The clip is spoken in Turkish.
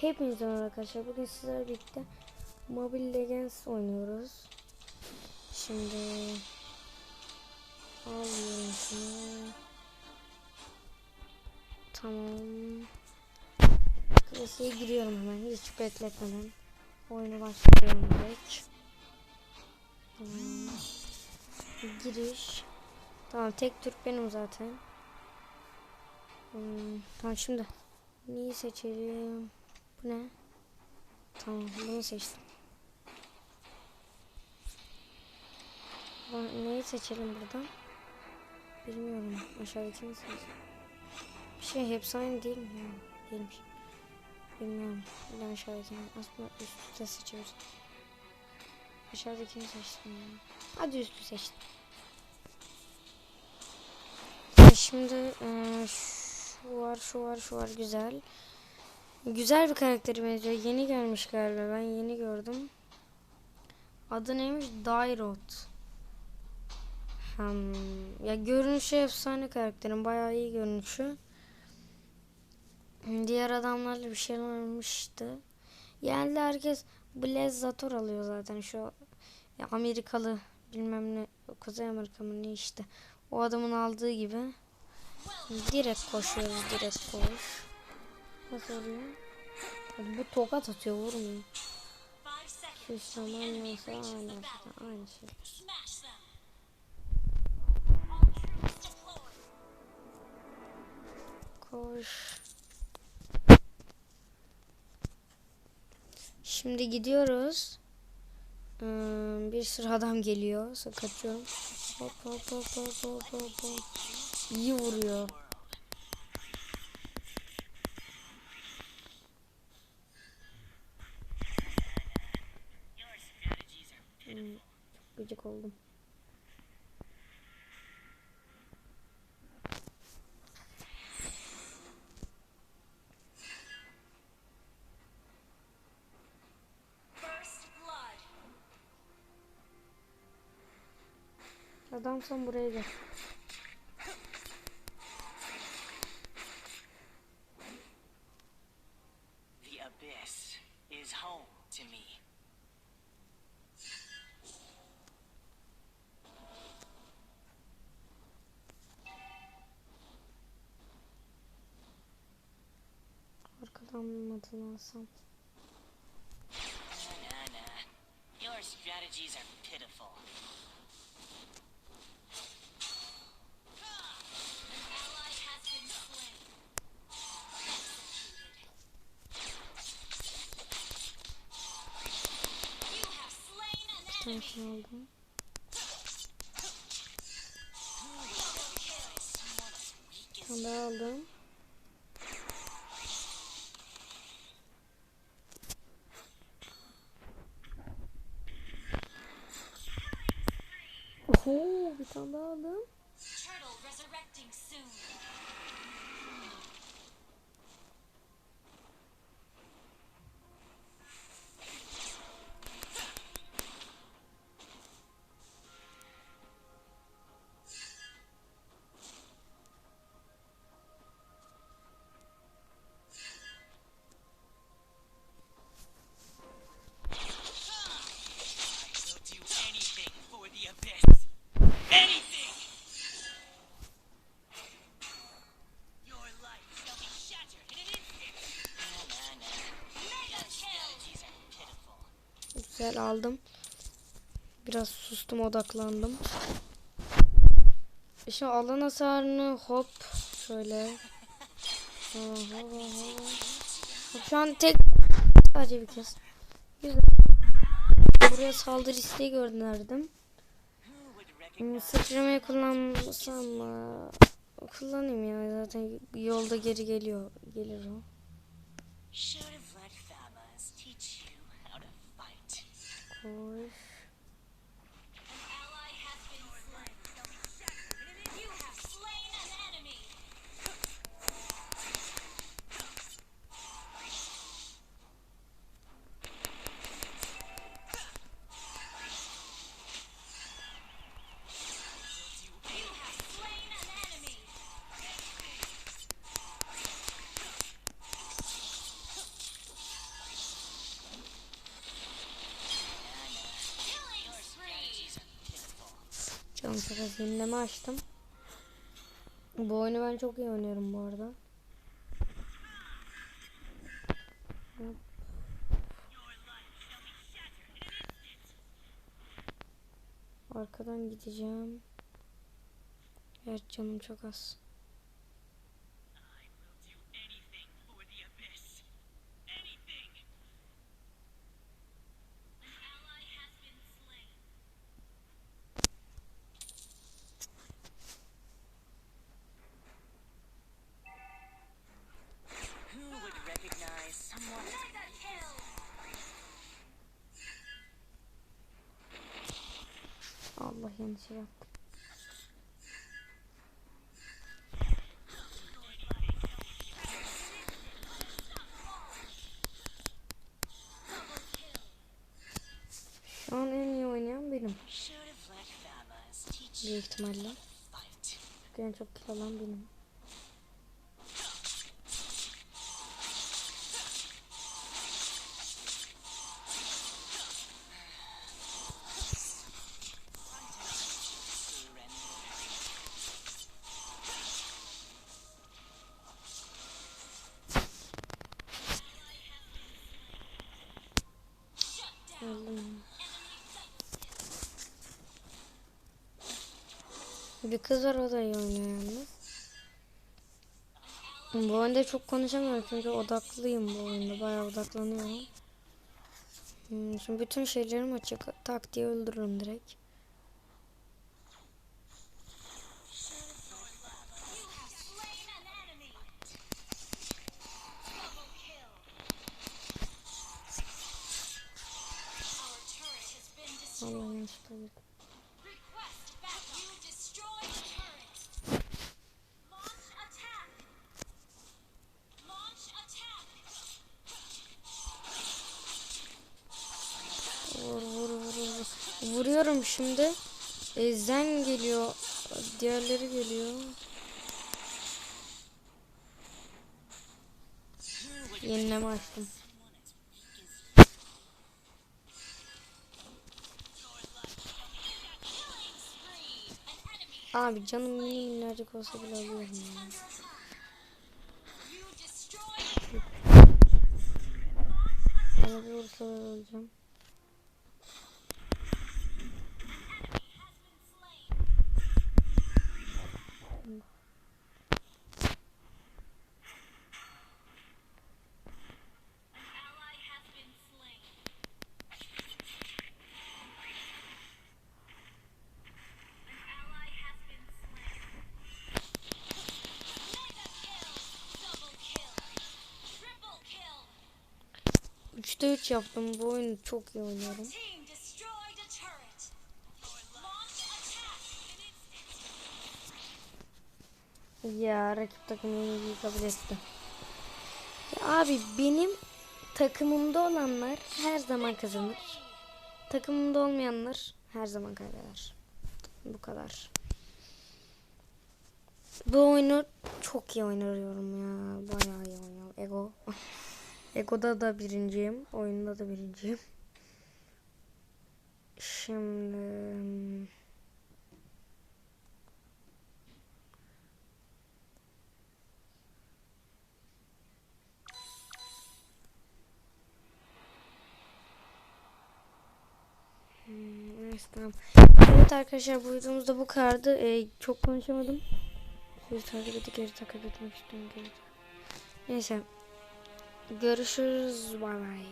Hepinize arkadaşlar. Bugün sizlerle birlikte Mobile Legends oynuyoruz. Şimdi alıyorum şunu. Tamam. Klasiğe giriyorum hemen hiç bekletmeden. Oyunu başlıyorum direkt. Tamam. Giriş. Tamam tek Türk benim zaten. Hmm, tamam şimdi. Neyi seçelim? Bu ne? Tamam bunu seçtim. Neyi seçelim buradan? Bilmiyorum. Aşağıdakini seçelim. Bir şey hepsi aynı değil mi? ya? Değilmiş. Bilmiyorum. Ben aşağıdakini aslında üst üste seçiyoruz. Aşağıdakini seçtim ya. Hadi üstü seçtim. Şimdi eee, şu var şu var şu var güzel. Güzel bir karakteri benziyor. Yeni gelmiş galiba. Ben yeni gördüm. Adı neymiş? Dairot. Hmm. Ya görünüşü efsane karakterin. Bayağı iyi görünüşü. Diğer adamlarla bir şey olmuştu. Yani herkes Blazzator alıyor zaten şu ya Amerikalı bilmem ne Kuzey Amerika mı ne işte. O adamın aldığı gibi. Direkt koşuyoruz direkt koş. Nasıl oluyor? Bu tokat atıyor vurmuyor. Şu zaman neyse aynı aynı şey. Koş. Şimdi gidiyoruz. Hmm, bir sürü adam geliyor. Kaçıyorum. Hop hop hop hop hop hop. İyi vuruyor. Hmm, çok gıcık oldum. Adamsan buraya gel. Are pitiful. Bir tanesini aldım. Daha aldım. Oho bir tane daha aldım. Güzel aldım. Biraz sustum odaklandım. Şu alan hasarını hop şöyle. Şu an tek sadece bir kez. Güzel. Buraya saldırı isteği gönderdim. Hmm, Sıçramayı kullanmasam mı? Kullanayım ya zaten yolda geri geliyor. Gelir o. Koş. An Canım çok az yenileme açtım. Bu oyunu ben çok iyi oynuyorum bu arada. Arkadan gideceğim. Evet canım çok az. Yanlış şey yaptım. Şu an en iyi oynayan benim. Büyük ihtimalle. Çünkü en çok kill alan benim. Bir kız var o da iyi oynuyor. Bu oyunda çok konuşamıyorum çünkü odaklıyım bu oyunda. Bayağı odaklanıyorum. Hmm, şimdi bütün şeylerim açık. Tak diye öldürürüm direkt. You have Vuruyorum şimdi. E, Zen geliyor. Diğerleri geliyor. Yenileme açtım. Abi canım mini minnacık olsa bile alıyorum ya. Bana bir öleceğim. 3'te 3 yaptım. Bu oyunu çok iyi oynuyorum. Ya rakip takım yenilgiyi kabul etti. Ya abi benim takımımda olanlar her zaman kazanır. Takımımda olmayanlar her zaman kaybeder. Bu kadar. Bu oyunu çok iyi oynuyorum ya. Bayağı. Ego'da da birinciyim. Oyunda da birinciyim. Şimdi... Hmm, Neyse tamam. Evet arkadaşlar bu videomuzda bu kadardı. Ee, çok konuşamadım. Sizi takip edip geri takip etmek istiyorum. Geri. Neyse. Görüşürüz. Bay bay.